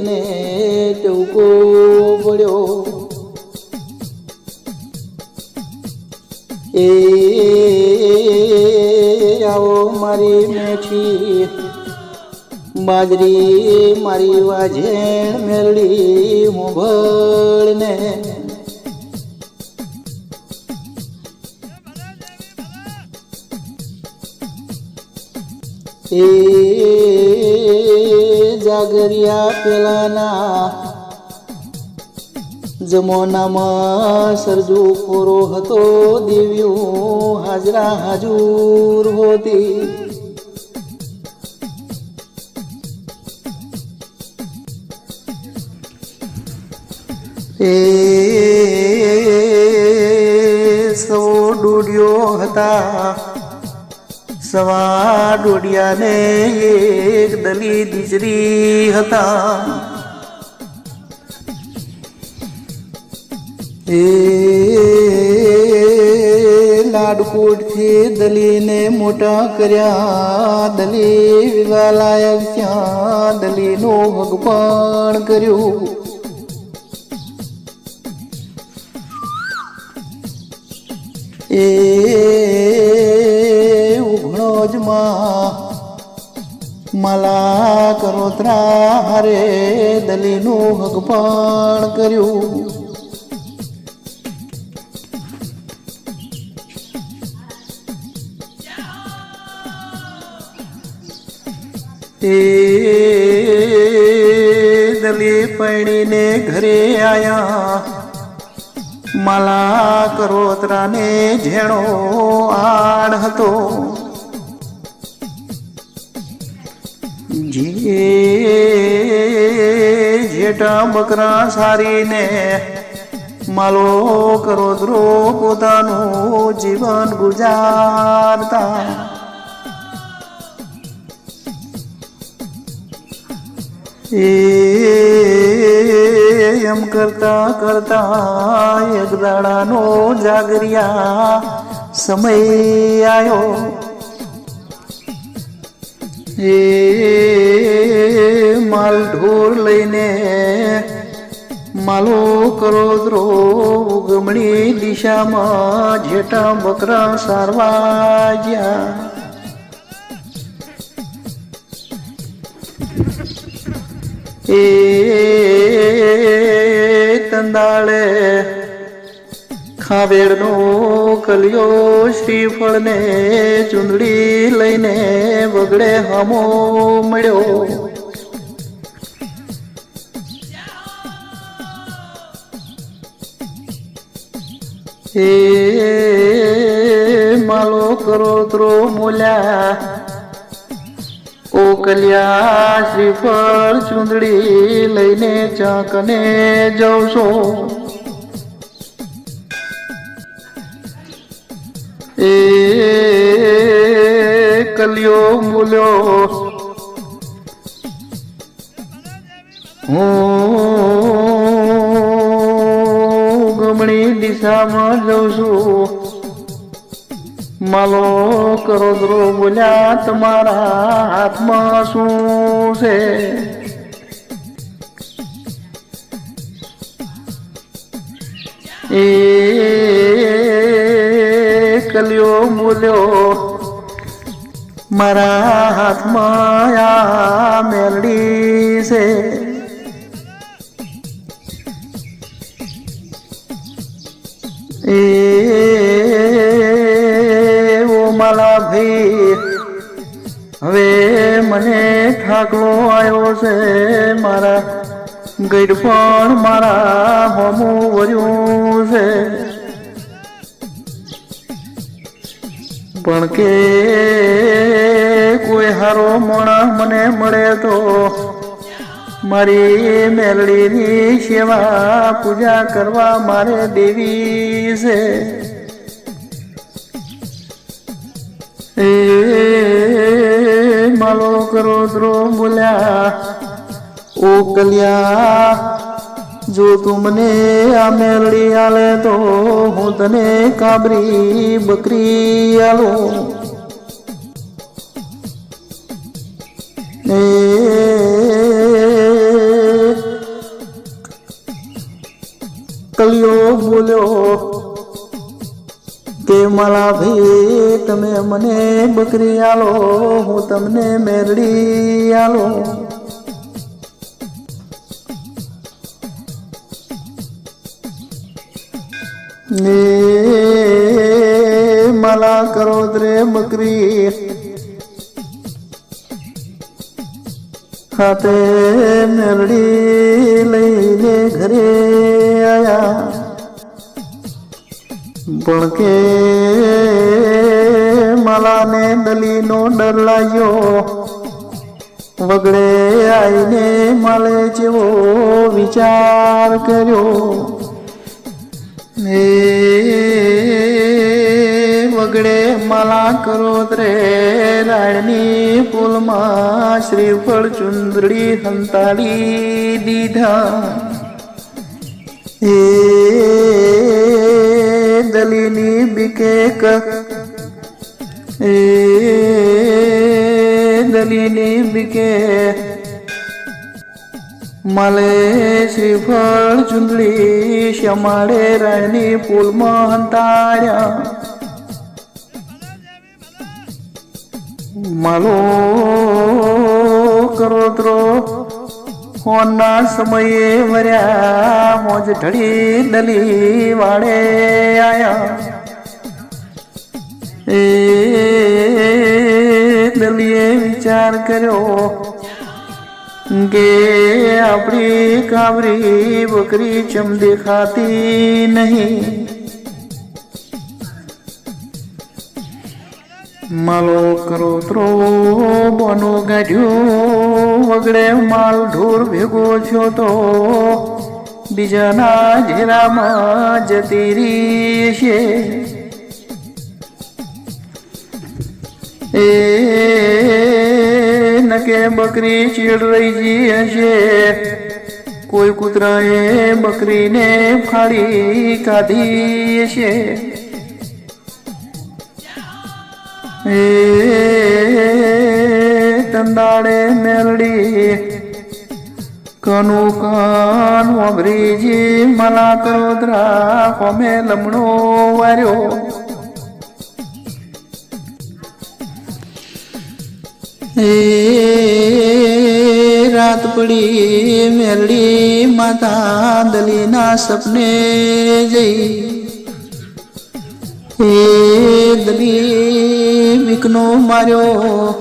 તને ટૂંકો પડ્યો. એ આવો મારી મેઠી બાજરી મારી વાજેણ મેરડી મોભળને એ જાગરિયા પેલાના જમોનામાં સરજુ કોરો હતો દેવ્યું હાજરા હાજુર હોતી. એ સૌ ડૂડ્યો હતા સવા ડોડિયાને એક દલી દીજરી હતા. એ લાડકોટથી દલીને મોટા કર્યા, દલી વિવા લાયક ત્યાં દલીનો ભગવાન કર્યું. એ માલા કરોત્રા હરે દલીનું ભગવાન કર્યું. એ દલી પૈણીને ઘરે આયા. માલા કરોતરાને ઝેણો આડ હતો. જે જેઠા બકરા સારીને માલો કરોતરો પોતાનું જીવન ગુજારતા. એ એમ કરતા કરતા એક દાડાનો જાગરિયા સમય આવ્યો એ માલ ઢોર લઈને માલો કરોદરો ગમણી દિશામાં જેટા બકરા સારવા ગયા એ તંદાળે ખાવેડનો કલિયો શ્રીફળને ચુંદડી લઈને વગડે હમો મળ્યો. એ માલો કરોતરો મોલ્યા, ઓ કલ્યા શ્રીફળ ચૂંદડી લઈને ચાકને જવશો. એ કલિયો મૂલ્યો. હું ગમણી દિશામાં જઉં છું. માલો કરો દ્રો બોલ્યા, તમારા હાથમાં શું છે? એ કલિયો મૂલ્યો મારા હાથમાં આ મેલડી છે. એ, ઓ માલા ભાઈ હવે મને ઠાકલો આવ્યો છે. મારા ગઈડ પણ મારા હોમું વર્યું છે. પણ કે કોઈ હારો મોણા મને મળે તો મારી મેલડીની સેવા પૂજા કરવા મારે દેવી છે. એ માલો કરો દ્રો બોલ્યા, ઓ કલ્યા જો તુમને આ મેલડી આલે તો હું તને કાબરી બકરી આલો. એ કલિયો બોલ્યો કે મારા ભાઈ તમે મને બકરી આલો, હું તમને મેરડી આલો. ને માલા કરો રે બકરી હાથે મેરડી લઈને ઘરે આયા. પણ કે માલાને દલીનો ડર લાગ્યો. વગડે આઈને માલે જેવો વિચાર કર્યો. વગડે માલા કરો રે રાયની પુલમાં શ્રીફળ ચુંદડી હંતાડી દીધા એ દલીની બીકે ક એ દલીની બીકે મલે શ્રીફળ ચુંદડી શ્યામાળે રાયની પુલમાં હંતાડ્યા માલો કરોતરો હોના સમયે વર્યા મોજ ઢળી દલી વાળે આયા એ દલીએ વિચાર કર્યો કે આપણી કાવરી બકરી ચમ દેખાતી નહીં. માલો કરો ત્રો બનો ગાઢ્યો વગડે માલ ઢોર ભેગો છો તો બીજાના ઘેરામાં જતી રહી છે એ નકે બકરી ચીડ રહી હશે. કોઈ કૂતરાએ બકરીને ફાડી કાઢી એ તંદાડે મેલડી કનુ કાન વબરીજી મલા કરોદરા કોમે લમણો વાર્યો. એ રાત પડી મેલડી માતા દલીના સપને જઈ. એ દલી વિકનો માર્યો.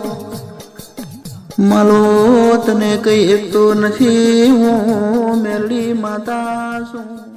માલો તને કઈ તો નથી, હું મેરડી માતા છું.